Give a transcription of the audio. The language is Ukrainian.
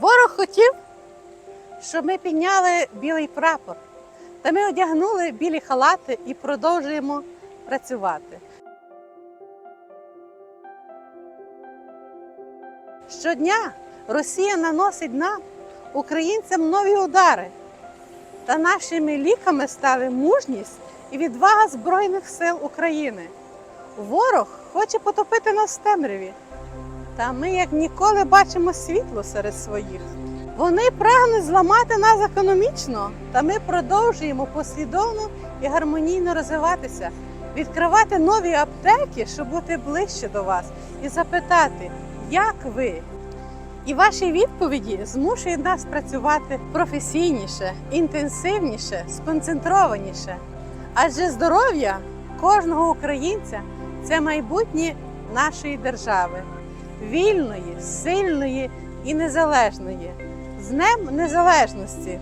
Ворог хотів, щоб ми підняли білий прапор. Та ми одягнули білі халати і продовжуємо працювати. Щодня Росія наносить нам, українцям, нові удари. Та нашими ліками стали мужність і відвага Збройних сил України. Ворог хоче потопити нас в темряві. Та ми, як ніколи, бачимо світло серед своїх. Вони прагнуть зламати нас економічно, та ми продовжуємо послідовно і гармонійно розвиватися, відкривати нові аптеки, щоб бути ближче до вас, і запитати, як ви? І ваші відповіді змушують нас працювати професійніше, інтенсивніше, сконцентрованіше. Адже здоров'я кожного українця це майбутнє нашої держави, вільної, сильної і незалежної. З Днем Незалежності!